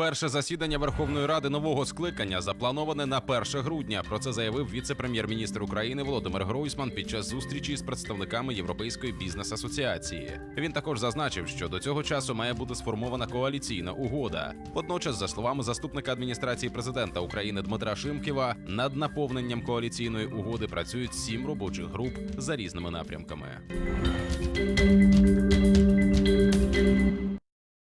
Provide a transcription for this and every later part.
Перше засідання Верховної Ради нового скликання заплановане на 1 грудня. Про це заявив віце-прем'єр-міністр України Володимир Гройсман під час зустрічі з представниками Європейської бізнес-асоціації. Він також зазначив, що до цього часу має бути сформована коаліційна угода. Водночас, за словами заступника адміністрації президента України Дмитра Шимківа, над наповненням коаліційної угоди працюють сім робочих груп за різними напрямками.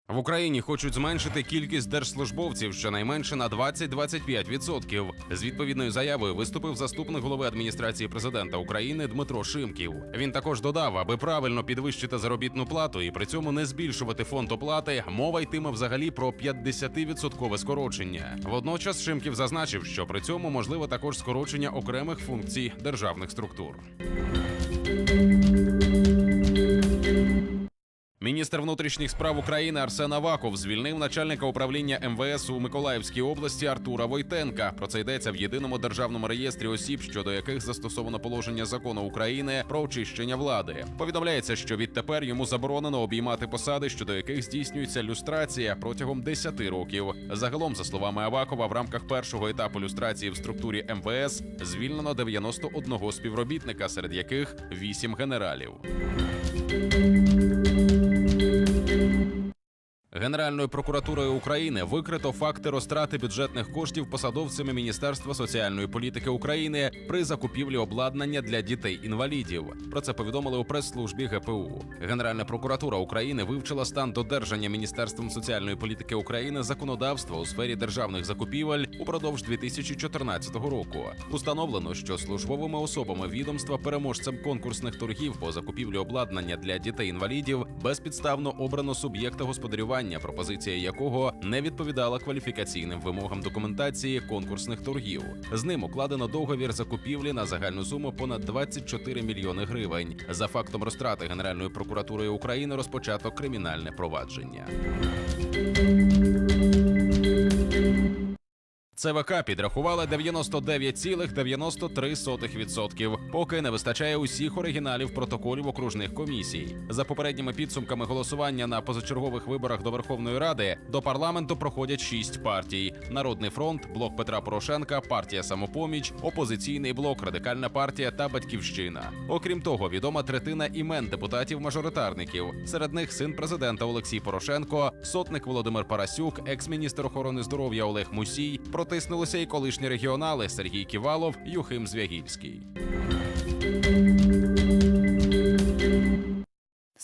В Україні хочуть зменшити кількість держслужбовців щонайменше на 20-25%. З відповідною заявою виступив заступник голови адміністрації президента України Дмитро Шимків. Він також додав, аби правильно підвищити заробітну плату і при цьому не збільшувати фонд оплати, мова йтиме взагалі про 50-відсоткове скорочення. Водночас Шимків зазначив, що при цьому можливо також скорочення окремих функцій державних структур. Міністр внутрішніх справ України Арсен Аваков звільнив начальника управління МВС у Миколаївській області Артура Войтенка. Про це йдеться в єдиному державному реєстрі осіб, щодо яких застосовано положення закону України про очищення влади. Повідомляється, що відтепер йому заборонено обіймати посади, щодо яких здійснюється люстрація протягом 10 років. Загалом, за словами Авакова, в рамках першого етапу люстрації в структурі МВС звільнено 91 співробітника, серед яких 8 генералів. Генеральною прокуратурою України викрито факти розтрати бюджетних коштів посадовцями Міністерства соціальної політики України при закупівлі обладнання для дітей-інвалідів. Про це повідомили у прес-службі ГПУ. Генеральна прокуратура України вивчила стан додержання Міністерством соціальної політики України законодавства у сфері державних закупівель упродовж 2014 року. Установлено, що службовими особами відомства переможцем конкурсних торгів по закупівлі обладнання для дітей-інвалідів безпідставно обрано суб'єкта господарювання, пропозиція якого не відповідала кваліфікаційним вимогам документації конкурсних торгів. З ним укладено договір закупівлі на загальну суму понад 24 мільйони гривень. За фактом розтрати Генеральної прокуратури України розпочато кримінальне провадження. ЦВК підрахувала 99,93%, поки не вистачає усіх оригіналів протоколів окружних комісій. За попередніми підсумками голосування на позачергових виборах до Верховної Ради до парламенту проходять шість партій: Народний фронт, блок Петра Порошенка, партія Самопоміч, опозиційний блок, радикальна партія та Батьківщина. Окрім того, відома третина імен депутатів-мажоритарників. Серед них син президента Олексій Порошенко, сотник Володимир Парасюк, екс-міністр охорони здоров'я Олег Мусій. Протиснулися і колишні регіонали Сергій Ківалов, Юхим Звягільський.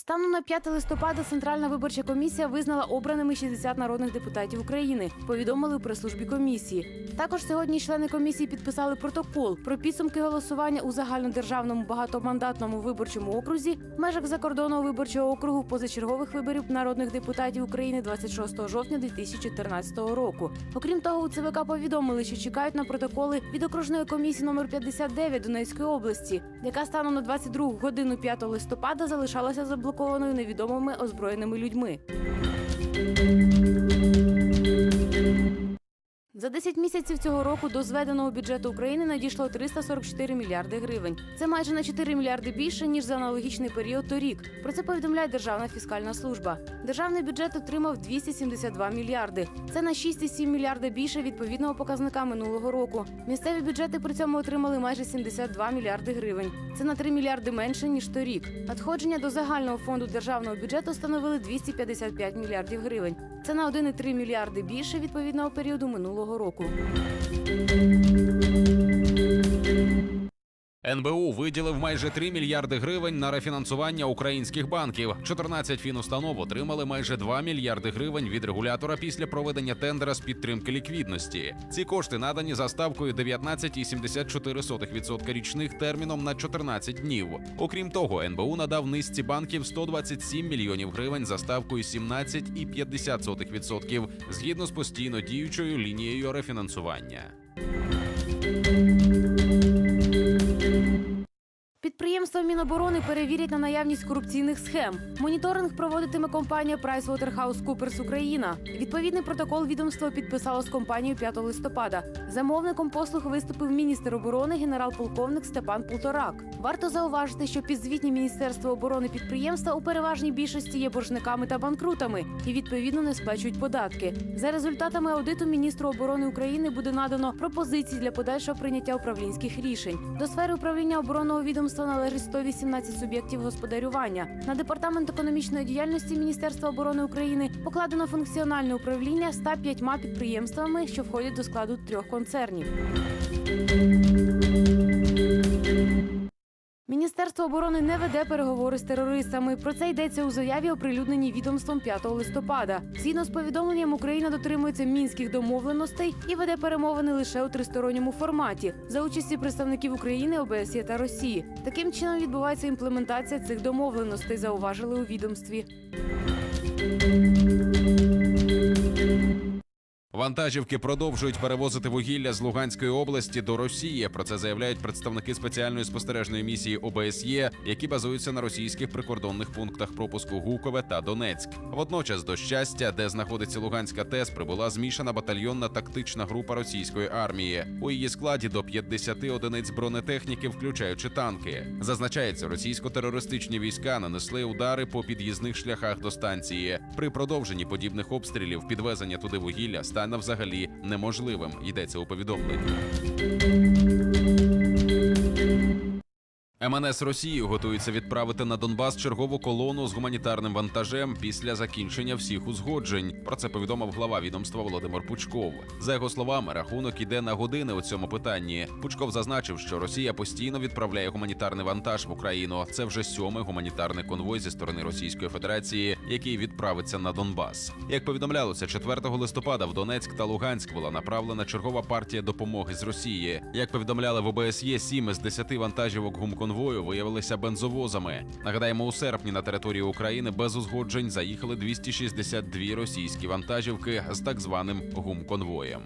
Станом на 5 листопада Центральна виборча комісія визнала обраними 60 народних депутатів України. Повідомили у прес-службі комісії. Також сьогодні члени комісії підписали протокол про підсумки голосування у загальнодержавному багатомандатному виборчому окрузі в межах закордонного виборчого округу позачергових виборів народних депутатів України 26 жовтня 2014 року. Окрім того, у ЦВК повідомили, що чекають на протоколи від окружної комісії номер 59 Донецької області, яка станом на 22 годину 5 листопада залишалася заблокованою невідомими озброєними людьми. За 10 місяців цього року до зведеного бюджету України надійшло 344 мільярди гривень. Це майже на 4 мільярди більше ніж за аналогічний період торік. Про це повідомляє Державна фіскальна служба. Державний бюджет отримав 272 мільярди. Це на 6,7 мільярда більше відповідного показника минулого року. Місцеві бюджети при цьому отримали майже 72 мільярди гривень. Це на 3 мільярди менше ніж торік. Надходження до загального фонду державного бюджету становили 255 мільярдів гривень. Це на 1,3 мільярди більше відповідного періоду минулого року. НБУ виділив майже 3 мільярди гривень на рефінансування українських банків. 14 фінустанов отримали майже 2 мільярди гривень від регулятора після проведення тендера з підтримки ліквідності. Ці кошти надані за ставкою 19,74% річних терміном на 14 днів. Окрім того, НБУ надав низці банків 127 мільйонів гривень за ставкою 17,50% згідно з постійно діючою лінією рефінансування. Підприємства Міноборони перевірять на наявність корупційних схем. Моніторинг проводитиме компанія PricewaterhouseCoopers Україна. Відповідний протокол відомство підписало з компанією 5 листопада. Замовником послуг виступив міністр оборони генерал-полковник Степан Полторак. Варто зауважити, що підзвітні Міністерства оборони підприємства у переважній більшості є боржниками та банкрутами і відповідно не сплачують податки. За результатами аудиту міністру оборони України буде надано пропозиції для подальшого прийняття управлінських рішень. До сфери управління оборонного відомства належить 118 суб'єктів господарювання. На департамент економічної діяльності Міністерства оборони України покладено функціональне управління 105 підприємствами, що входять до складу трьох концернів. Міністерство оборони не веде переговори з терористами. Про це йдеться у заяві, оприлюдненій відомством 5 листопада. Згідно з повідомленням, Україна дотримується мінських домовленостей і веде перемовини лише у тристоронньому форматі за участі представників України, ОБСЄ та Росії. Таким чином відбувається імплементація цих домовленостей. Зауважили у відомстві. Вантажівки продовжують перевозити вугілля з Луганської області до Росії. Про це заявляють представники спеціальної спостережної місії ОБСЄ, які базуються на російських прикордонних пунктах пропуску Гукове та Донецьк. Водночас до щастя, де знаходиться Луганська ТЕС, прибула змішана батальйонна тактична група російської армії. У її складі до 50 одиниць бронетехніки, включаючи танки. Зазначається, російсько-терористичні війська нанесли удари по під'їзних шляхах до станції. При продовженні подібних обстрілів підвезення туди вугілля стане взагалі неможливим. Йдеться у повідомленні. МНС Росії готується відправити на Донбас чергову колону з гуманітарним вантажем після закінчення всіх узгоджень. Про це повідомив глава відомства Володимир Пучков. За його словами, рахунок іде на години у цьому питанні. Пучков зазначив, що Росія постійно відправляє гуманітарний вантаж в Україну. Це вже сьомий гуманітарний конвой зі сторони Російської Федерації, який відправиться на Донбас. Як повідомлялося, 4 листопада в Донецьк та Луганськ була направлена чергова партія допомоги з Росії. Як повідомляли в ОБСЄ, 7 із 10 вантажівок гумконвою виявилися бензовозами. Нагадаємо, у серпні на території України без узгоджень заїхали 262 російські вантажівки з так званим гумконвоєм.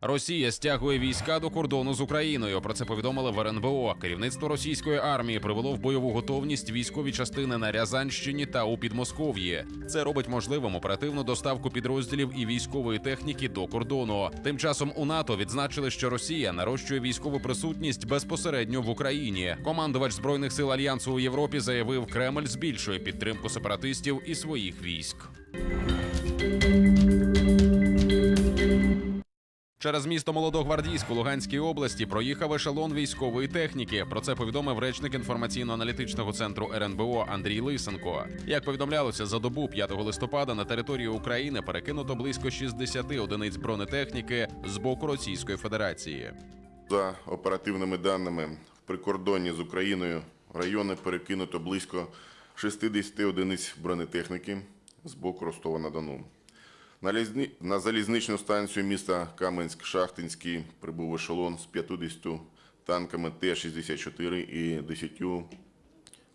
Росія стягує війська до кордону з Україною. Про це повідомили в РНБО. Керівництво російської армії привело в бойову готовність військові частини на Рязанщині та у Підмосков'ї. Це робить можливим оперативну доставку підрозділів і військової техніки до кордону. Тим часом у НАТО відзначили, що Росія нарощує військову присутність безпосередньо в Україні. Командувач збройних сил альянсу у Європі заявив, Кремль збільшує підтримку сепаратистів і своїх військ. Через місто Молодогвардійськ у Луганській області проїхав ешелон військової техніки. Про це повідомив речник інформаційно-аналітичного центру РНБО Андрій Лисенко. Як повідомлялося, за добу 5 листопада на територію України перекинуто близько 60 одиниць бронетехніки з боку Російської Федерації. За оперативними даними, в прикордонні з Україною райони перекинуто близько 60 одиниць бронетехніки з боку Ростова-на-Дону. На, лізні... на залізничну станцію міста Каменськ-Шахтинський прибув ешелон з 50 танками Т-64 і 10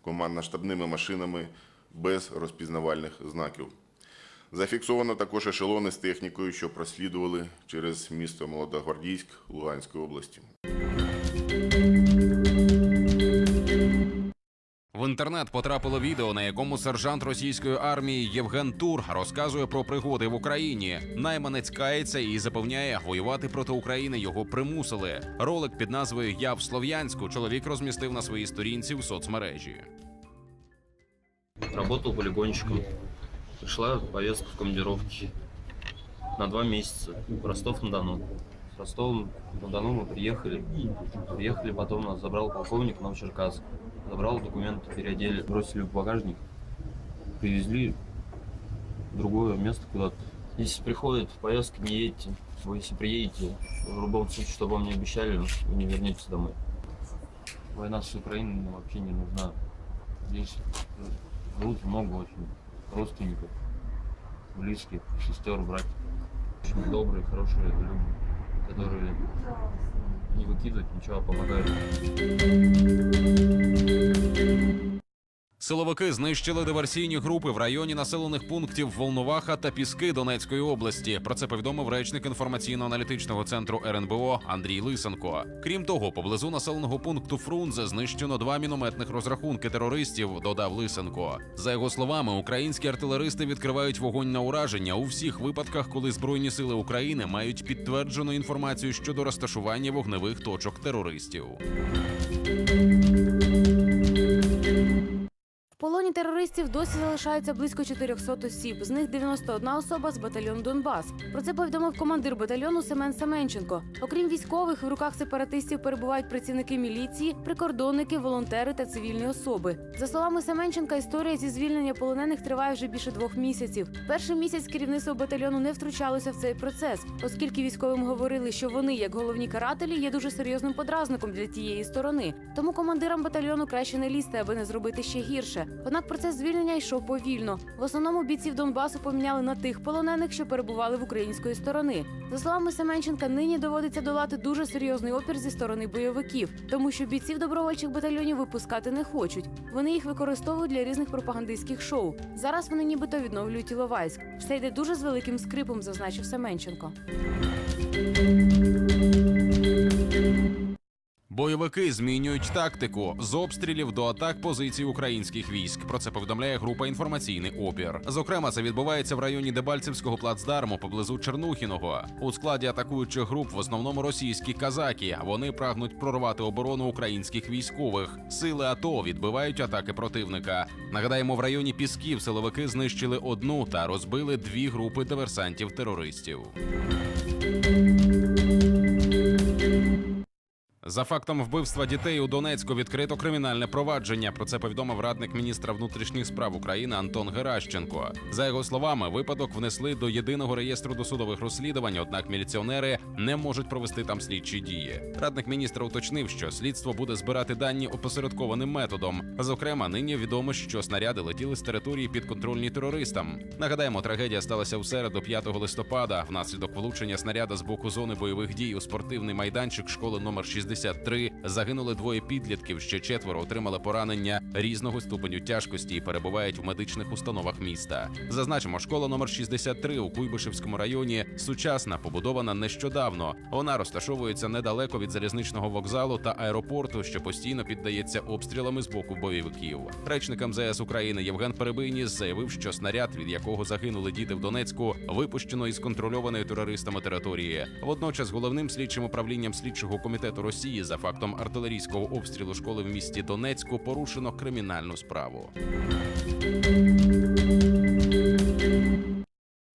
командно-штабними машинами без розпізнавальних знаків. Зафіксовано також ешелони з технікою, що прослідували через місто Молодогвардійськ Луганської області. В інтернет потрапило відео, на якому сержант російської армії Євген Тур розказує про пригоди в Україні. Найманець кається і запевняє, воювати проти України його примусили. Ролик під назвою Я в Слов'янську чоловік розмістив на своїй сторінці в соцмережі. Работал полигонщиком. Пришла повестка в командировке на два месяца в Ростов-на-Дону. С Ростова-на-Дону мы приехали. Приехали, потом нас забрал полковник в Новочеркасск. Забрал документы, переодели, бросили в багажник. Привезли в другое место куда-то. Если приходит повестка, не едете. Вы если приедете, в любом случае, что вам не обещали, вы не вернетесь домой. Война с Украиной нам вообще не нужна. Здесь живут много очень родственников, близких, сестер, братьев. Очень добрые, хорошие люди, которые не выкидывают ничего, а помогают. Силовики знищили диверсійні групи в районі населених пунктів Волноваха та Піски Донецької області. Про це повідомив речник інформаційно-аналітичного центру РНБО Андрій Лисенко. Крім того, поблизу населеного пункту Фрунзе знищено два мінометних розрахунки терористів. Додав Лисенко. За його словами, українські артилеристи відкривають вогонь на ураження у всіх випадках, коли збройні сили України мають підтверджену інформацію щодо розташування вогневих точок терористів. Терористів досі залишається близько 400 осіб. З них 91 особа з батальйону Донбас. Про це повідомив командир батальйону Семен Семенченко. Окрім військових, в руках сепаратистів перебувають працівники міліції, прикордонники, волонтери та цивільні особи. За словами Семенченка, історія зі звільнення полонених триває вже більше двох місяців. Перший місяць керівництво батальйону не втручалося в цей процес, оскільки військовим говорили, що вони, як головні карателі, є дуже серйозним подразником для тієї сторони. Тому командирам батальйону краще не лізти, аби не зробити ще гірше. Однак процес звільнення йшов повільно. В основному бійців Донбасу поміняли на тих полонених, що перебували в української сторони. За словами Семенченка, нині доводиться долати дуже серйозний опір зі сторони бойовиків, тому що бійців добровольчих батальйонів випускати не хочуть. Вони їх використовують для різних пропагандистських шоу. Зараз вони нібито відновлюють Іловайськ. Все йде дуже з великим скрипом, зазначив Семенченко. Бойовики змінюють тактику з обстрілів до атак позицій українських військ. Про це повідомляє група інформаційний опір. Зокрема, це відбувається в районі Дебальцевського плацдарму поблизу Чернухіного. У складі атакуючих груп в основному російські казаки. Вони прагнуть прорвати оборону українських військових. Сили АТО відбивають атаки противника. Нагадаємо, в районі Пісків силовики знищили одну та розбили дві групи диверсантів-терористів. За фактом вбивства дітей у Донецьку відкрито кримінальне провадження. Про це повідомив радник міністра внутрішніх справ України Антон Геращенко. За його словами, випадок внесли до єдиного реєстру досудових розслідувань. Однак міліціонери не можуть провести там слідчі дії. Радник міністра уточнив, що слідство буде збирати дані опосередкованим методом. Зокрема, нині відомо, що снаряди летіли з території підконтрольні терористам. Нагадаємо, трагедія сталася у середу, 5 листопада. Внаслідок влучення снаряда з боку зони бойових дій у спортивний майданчик школи номер 63 загинули двоє підлітків. Ще четверо отримали поранення різного ступеню тяжкості і перебувають в медичних установах міста. Зазначимо, школа номер 63 у Куйбишевському районі сучасна, побудована нещодавно. Вона розташовується недалеко від залізничного вокзалу та аеропорту, що постійно піддається обстрілами з боку бойовиків. Речник МЗС України Євген Перебийніс заявив, що снаряд, від якого загинули діти в Донецьку, випущено із контрольованої терористами території. Водночас, головним слідчим управлінням слідчого комітету Росії за фактом артилерійського обстрілу школи в місті Донецьку порушено кримінальну справу.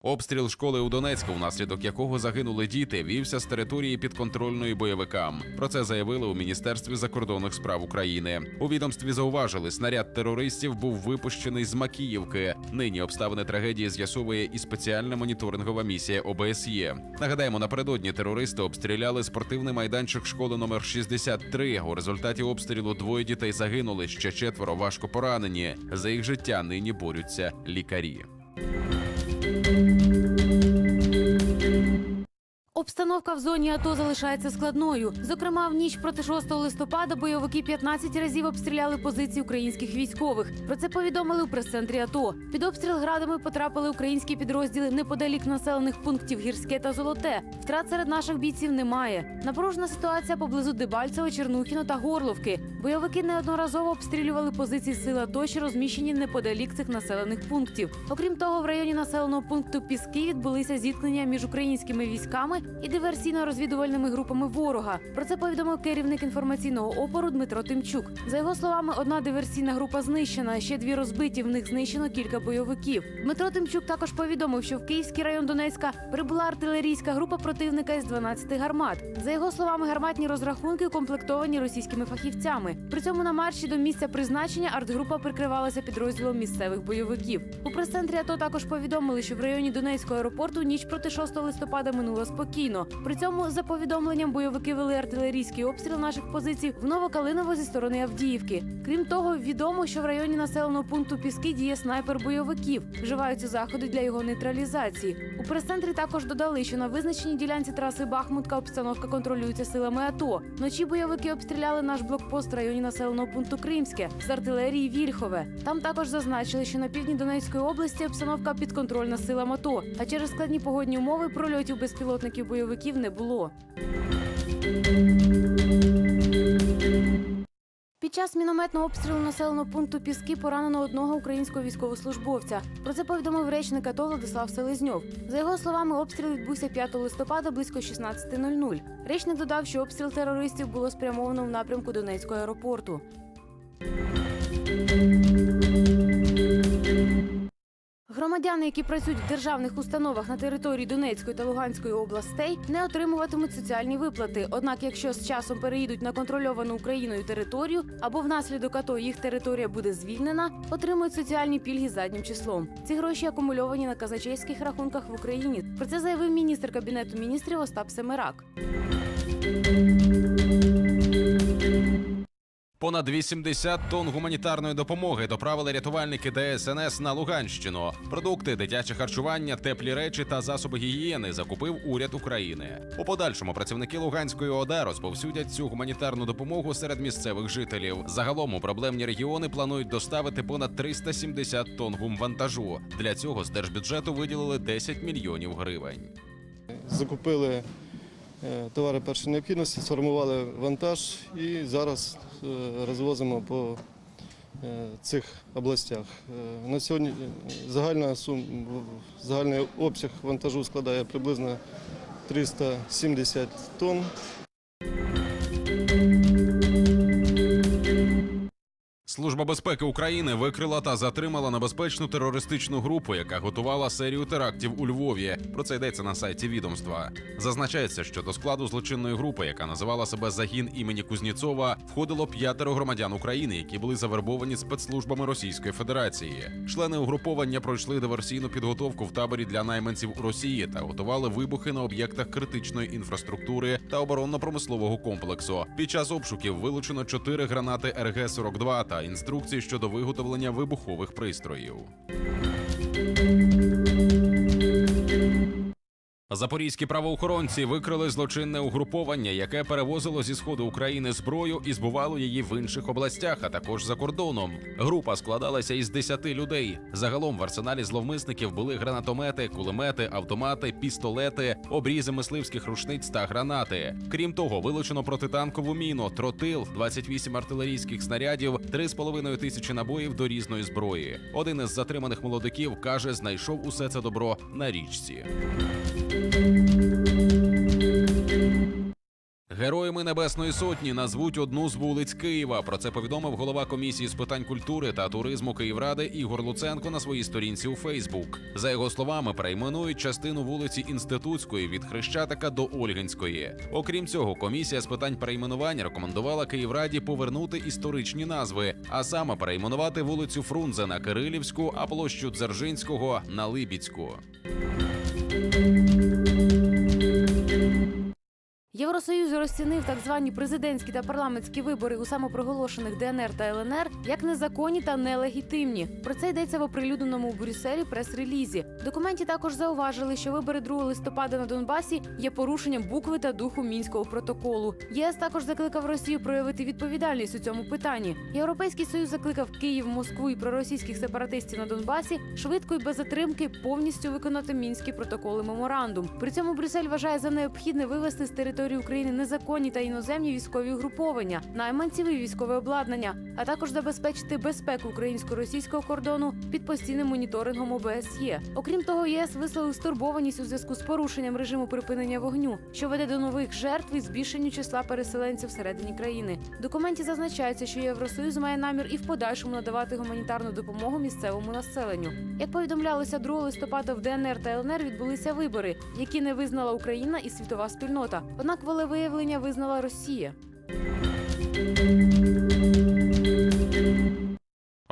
Обстріл школи у Донецьку, внаслідок якого загинули діти, вівся з території підконтрольної бойовикам. Про це заявили у міністерстві закордонних справ України. У відомстві зауважили, снаряд терористів був випущений з Макіївки. Нині обставини трагедії з'ясовує і спеціальна моніторингова місія ОБСЄ. Нагадаємо, напередодні терористи обстріляли спортивний майданчик школи номер 63. У результаті обстрілу двоє дітей загинули, ще четверо важко поранені. За їх життя нині борються лікарі. Обстановка в зоні АТО залишається складною. Зокрема, в ніч проти 6 листопада бойовики 15 разів обстріляли позиції українських військових. Про це повідомили у прес-центрі АТО. Під обстріл градами потрапили українські підрозділи неподалік населених пунктів Гірське та Золоте. Втрат серед наших бійців немає. Напружена ситуація поблизу Дебальцево, Чернухіно та Горловки. Бойовики неодноразово обстрілювали позиції сил АТО, що розміщені неподалік цих населених пунктів. Окрім того, в районі населеного пункту Піски відбулися зіткнення між українськими військами і диверсійно-розвідувальними групами ворога. Про це повідомив керівник інформаційного опору Дмитро Тимчук. За його словами, одна диверсійна група знищена, ще дві розбиті. В них знищено кілька бойовиків. Дмитро Тимчук також повідомив, що в Київський район Донецька прибула артилерійська група противника із 12 гармат. За його словами, гарматні розрахунки укомплектовані російськими фахівцями. При цьому на марші до місця призначення артгрупа прикривалася підрозділом місцевих бойовиків. У прес-центрі АТО також повідомили, що в районі Донецького аеропорту ніч проти 6 листопада минула спокійно. При цьому, за повідомленням, бойовики вели артилерійський обстріл наших позицій в Новокалиново зі сторони Авдіївки. Крім того, відомо, що в районі населеного пункту Піски діє снайпер бойовиків. Вживаються заходи для його нейтралізації. У прес-центрі також додали, що на визначеній ділянці траси Бахмутка обстановка контролюється силами АТО. Вночі бойовики обстріляли наш блокпост в районі населеного пункту Кримське з артилерії Вільхове. Там також зазначили, що на півдні Донецької області обстановка підконтрольна силам АТО, а через складні погодні умови прольотів безпілотників бойовиків не було. Під час мінометного обстрілу населеного пункту Піски поранено одного українського військовослужбовця. Про це повідомив речник АТО Владислав Селезньов. За його словами, обстріл відбувся 5 листопада близько 16.00. Речник додав, що обстріл терористів було спрямовано в напрямку Донецького аеропорту. Громадяни, які працюють в державних установах на території Донецької та Луганської областей, не отримуватимуть соціальні виплати. Однак, якщо з часом переїдуть на контрольовану Україною територію або внаслідок АТО їх територія буде звільнена, отримують соціальні пільги заднім числом. Ці гроші акумульовані на казначейських рахунках в Україні. Про це заявив міністр кабінету міністрів Остап Семерак. Понад 80 тонн гуманітарної допомоги доправили рятувальники ДСНС на Луганщину. Продукти, дитяче харчування, теплі речі та засоби гігієни закупив уряд України. У подальшому працівники Луганської ОДА розповсюдять цю гуманітарну допомогу серед місцевих жителів. Загалом у проблемні регіони планують доставити понад 370 тонн гумвантажу. Для цього з держбюджету виділили 10 мільйонів гривень. закупили товари першої необхідності, сформували вантаж і зараз е, розвозимо по е, цих областях. Е, На сьогодні е, загальна сум, загальний обсяг вантажу складає приблизно 370 тонн. Служба безпеки України викрила та затримала небезпечну терористичну групу, яка готувала серію терактів у Львові. Про це йдеться на сайті відомства. Зазначається, що до складу злочинної групи, яка називала себе загін імені Кузніцова, входило п'ятеро громадян України, які були завербовані спецслужбами Російської Федерації. Члени угруповання пройшли диверсійну підготовку в таборі для найманців у Росії та готували вибухи на об'єктах критичної інфраструктури та оборонно-промислового комплексу. Під час обшуків вилучено чотири гранати РГ-42 та інструкції щодо виготовлення вибухових пристроїв. Запорізькі правоохоронці викрили злочинне угруповання, яке перевозило зі сходу України зброю і збувало її в інших областях, а також за кордоном. Група складалася із 10 людей. Загалом в арсеналі зловмисників були гранатомети, кулемети, автомати, пістолети, обрізи мисливських рушниць та гранати. Крім того, вилучено протитанкову міну, тротил, 28 артилерійських снарядів, 3,5 тисячі набоїв до різної зброї. Один із затриманих молодиків каже, знайшов усе це добро на річці. Героями Небесної Сотні назвуть одну з вулиць Києва. Про це повідомив голова комісії з питань культури та туризму Київради Ігор Луценко на своїй сторінці у Фейсбук. За його словами, перейменують частину вулиці Інститутської від Хрещатика до Ольгинської. Окрім цього, комісія з питань перейменування рекомендувала Київраді повернути історичні назви, а саме перейменувати вулицю Фрунзе на Кирилівську, а площу Дзержинського на Либіцьку. Євросоюз розцінив так звані президентські та парламентські вибори у самопроголошених ДНР та ЛНР як незаконні та нелегітимні. Про це йдеться в оприлюдненому у Брюсселі прес-релізі. В документі також зауважили, що вибори 2 листопада на Донбасі є порушенням букви та духу мінського протоколу. ЄС також закликав Росію проявити відповідальність у цьому питанні. Європейський союз закликав Київ, Москву і проросійських сепаратистів на Донбасі швидко і без затримки повністю виконати мінські протоколи меморандум. При цьому Брюссель вважає за необхідне вивести з території України незаконні та іноземні військові угруповання, найманців і військове обладнання, а також забезпечити безпеку українсько-російського кордону під постійним моніторингом ОБСЄ. Окрім того, ЄС висловив стурбованість у зв'язку з порушенням режиму припинення вогню, що веде до нових жертв і збільшенню числа переселенців всередині країни. В документі зазначається, що Євросоюз має намір і в подальшому надавати гуманітарну допомогу місцевому населенню. Як повідомлялося 2 листопада в ДНР та ЛНР відбулися вибори, які не визнала Україна і світова спільнота. Однак волевиявлення визнала Росія.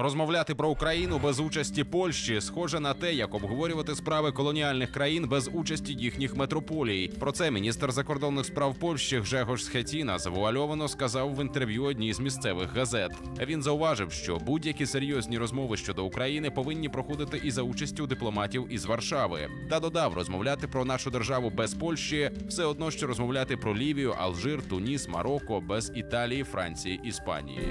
Розмовляти про Україну без участі Польщі схоже на те, як обговорювати справи колоніальних країн без участі їхніх метрополій. Про це міністр закордонних справ Польщі Гжегош Схетіна завуальовано сказав в інтерв'ю одній з місцевих газет. Він зауважив, що будь-які серйозні розмови щодо України повинні проходити і за участю дипломатів із Варшави. Та додав, розмовляти про нашу державу без Польщі все одно, що розмовляти про Лівію, Алжир, Туніс, Марокко без Італії, Франції, Іспанії.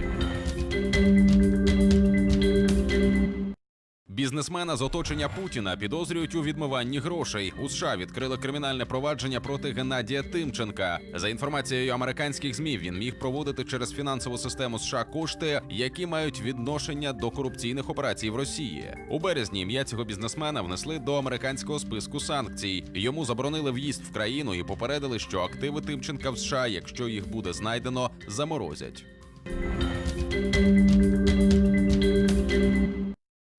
Бізнесмена з оточення Путіна підозрюють у відмиванні грошей. У США відкрили кримінальне провадження проти Геннадія Тимченка. За інформацією американських змі, він міг проводити через фінансову систему США кошти, які мають відношення до корупційних операцій в Росії. У березні ім'я цього бізнесмена внесли до американського списку санкцій. Йому заборонили в'їзд в країну і попередили, що активи Тимченка в США, якщо їх буде знайдено, заморозять.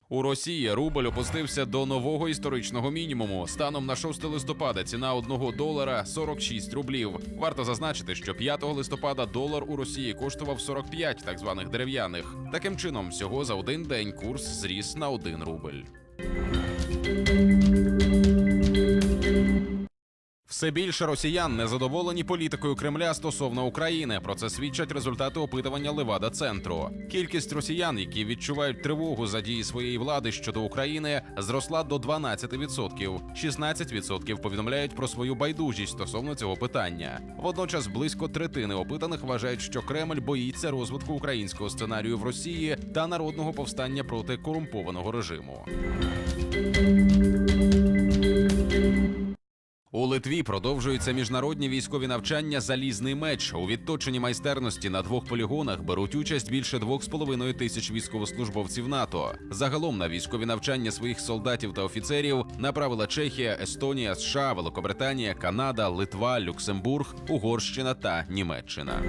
У Росії рубль опустився до нового історичного мінімуму. Станом на 6 листопада ціна одного долара 46 рублів. Варто зазначити, що 5 листопада долар у Росії коштував 45 так званих дерев'яних. Таким чином, всього за один день курс зріс на 1 рубль. Все більше росіян незадоволені політикою Кремля стосовно України. Про це свідчать результати опитування Левада центру. Кількість росіян, які відчувають тривогу за дії своєї влади щодо України, зросла до 12%. 16% повідомляють про свою байдужість стосовно цього питання. Водночас близько третини опитаних вважають, що Кремль боїться розвитку українського сценарію в Росії та народного повстання проти корумпованого режиму. У Литві продовжуються міжнародні військові навчання Залізний меч. У відточенні майстерності на двох полігонах беруть участь більше двох з половиною тисяч військовослужбовців НАТО. Загалом на військові навчання своїх солдатів та офіцерів направила Чехія, Естонія, США, Великобританія, Канада, Литва, Люксембург, Угорщина та Німеччина.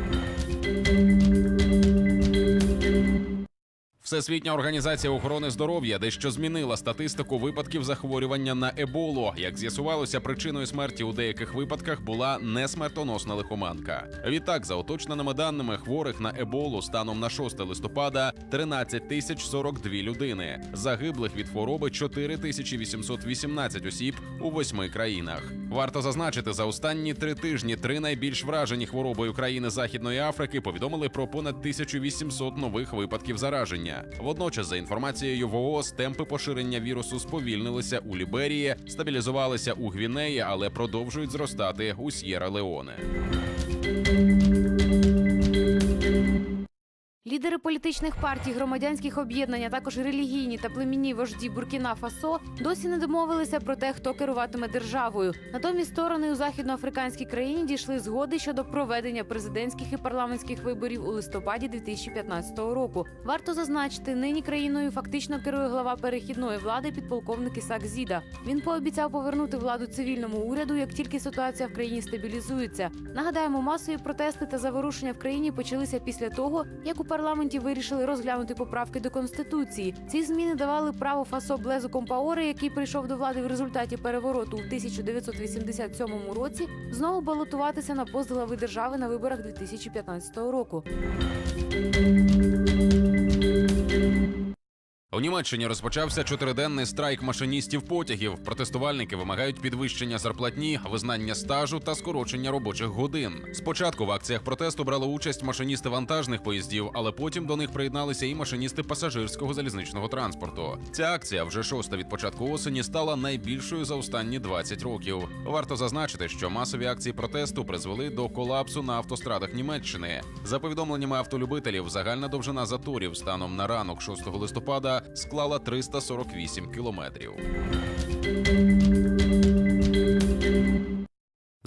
Всесвітня організація охорони здоров'я дещо змінила статистику випадків захворювання на еболу. Як з'ясувалося, причиною смерті у деяких випадках була несмертоносна лихоманка. Відтак, за уточненими даними хворих на еболу станом на 6 листопада 13 тисяч 42 людини. Загиблих від хвороби 4 тисячі 818 осіб у восьми країнах. Варто зазначити, за останні три тижні три найбільш вражені хворобою країни Західної Африки повідомили про понад 1800 нових випадків зараження. Водночас, за інформацією ВООЗ, темпи поширення вірусу сповільнилися у Ліберії, стабілізувалися у Гвінеї, але продовжують зростати у С'єра Леоне. Лідери політичних партій, громадянських об'єднань, а також релігійні та племінні вожді Буркіна Фасо досі не домовилися про те, хто керуватиме державою. Натомість сторони у західноафриканській країні дійшли згоди щодо проведення президентських і парламентських виборів у листопаді 2015 року. Варто зазначити, нині країною фактично керує глава перехідної влади підполковник Ісак Зіда. Він пообіцяв повернути владу цивільному уряду, як тільки ситуація в країні стабілізується. Нагадаємо, масові протести та заворушення в країні почалися після того, як у парламенті вирішили розглянути поправки до конституції. Ці зміни давали право Фасо Блезу Компаоре, який прийшов до влади в результаті перевороту у 1987 році, знову балотуватися на пост глави держави на виборах 2015 року. У Німеччині розпочався чотириденний страйк машиністів потягів. Протестувальники вимагають підвищення зарплатні, визнання стажу та скорочення робочих годин. Спочатку в акціях протесту брали участь машиністи вантажних поїздів, але потім до них приєдналися і машиністи пасажирського залізничного транспорту. Ця акція вже шоста від початку осені стала найбільшою за останні 20 років. Варто зазначити, що масові акції протесту призвели до колапсу на автострадах Німеччини. За повідомленнями автолюбителів, загальна довжина заторів станом на ранок 6 листопада склала 348 кілометрів.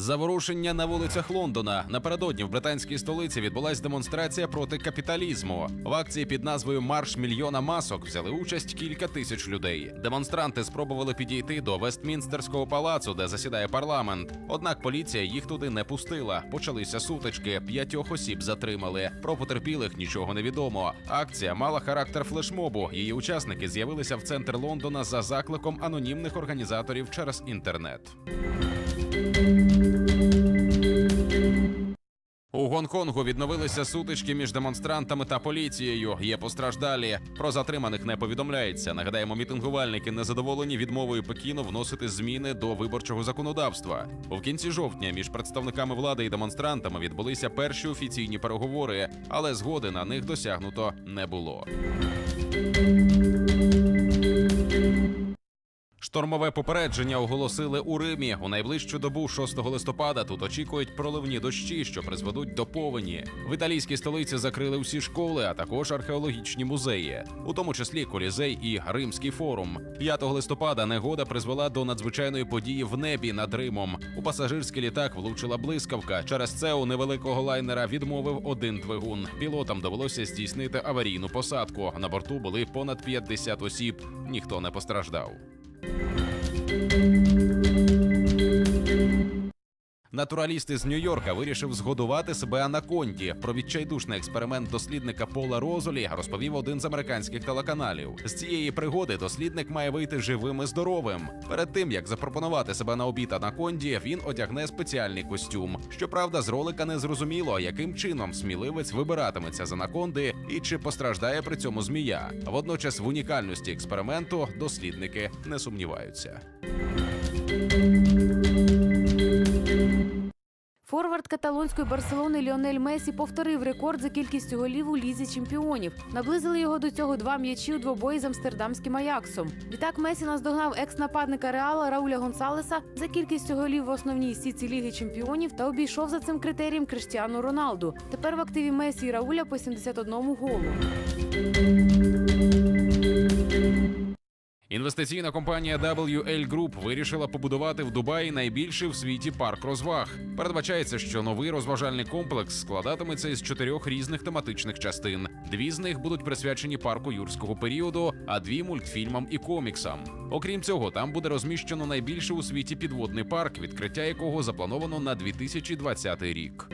Заворушення на вулицях Лондона напередодні в британській столиці відбулась демонстрація проти капіталізму. В акції під назвою Марш мільйона масок взяли участь кілька тисяч людей. Демонстранти спробували підійти до Вестмінстерського палацу, де засідає парламент. Однак поліція їх туди не пустила. Почалися сутички. П'ятьох осіб затримали. Про потерпілих нічого не відомо. Акція мала характер флешмобу. Її учасники з'явилися в центр Лондона за закликом анонімних організаторів через інтернет. У Гонконгу відновилися сутички між демонстрантами та поліцією. Є постраждалі. Про затриманих не повідомляється. Нагадаємо, мітингувальники незадоволені відмовою Пекіну вносити зміни до виборчого законодавства. У кінці жовтня між представниками влади і демонстрантами відбулися перші офіційні переговори, але згоди на них досягнуто не було. Штормове попередження оголосили у Римі. У найближчу добу 6 листопада тут очікують проливні дощі, що призведуть до повені. В італійській столиці закрили всі школи, а також археологічні музеї, у тому числі Колізей і Римський форум. 5 листопада негода призвела до надзвичайної події в небі над Римом. У пасажирський літак влучила блискавка. Через це у невеликого лайнера відмовив один двигун. Пілотам довелося здійснити аварійну посадку. На борту були понад 50 осіб. Ніхто не постраждав. Música Натураліст із Нью-Йорка вирішив згодувати себе анаконді. Про відчайдушний експеримент дослідника Пола Розолі розповів один з американських телеканалів. З цієї пригоди дослідник має вийти живим і здоровим. Перед тим як запропонувати себе на обід анаконді, він одягне спеціальний костюм. Щоправда, з ролика не зрозуміло, яким чином сміливець вибиратиметься з анаконди і чи постраждає при цьому змія. Водночас в унікальності експерименту дослідники не сумніваються. Форвард каталонської Барселони Ліонель Месі повторив рекорд за кількістю голів у лізі чемпіонів. Наблизили його до цього два м'ячі у двобої з амстердамським Аяксом. Відтак Месі наздогнав екс-нападника Реала Рауля Гонсалеса за кількістю голів в основній сіці Ліги чемпіонів та обійшов за цим критерієм Криштіану Роналду. Тепер в активі Месі і Рауля по 71 голу. Інвестиційна компанія WL Group вирішила побудувати в Дубаї найбільший в світі парк розваг. Передбачається, що новий розважальний комплекс складатиметься із чотирьох різних тематичних частин. Дві з них будуть присвячені парку юрського періоду, а дві мультфільмам і коміксам. Окрім цього, там буде розміщено найбільший у світі підводний парк, відкриття якого заплановано на 2020 рік.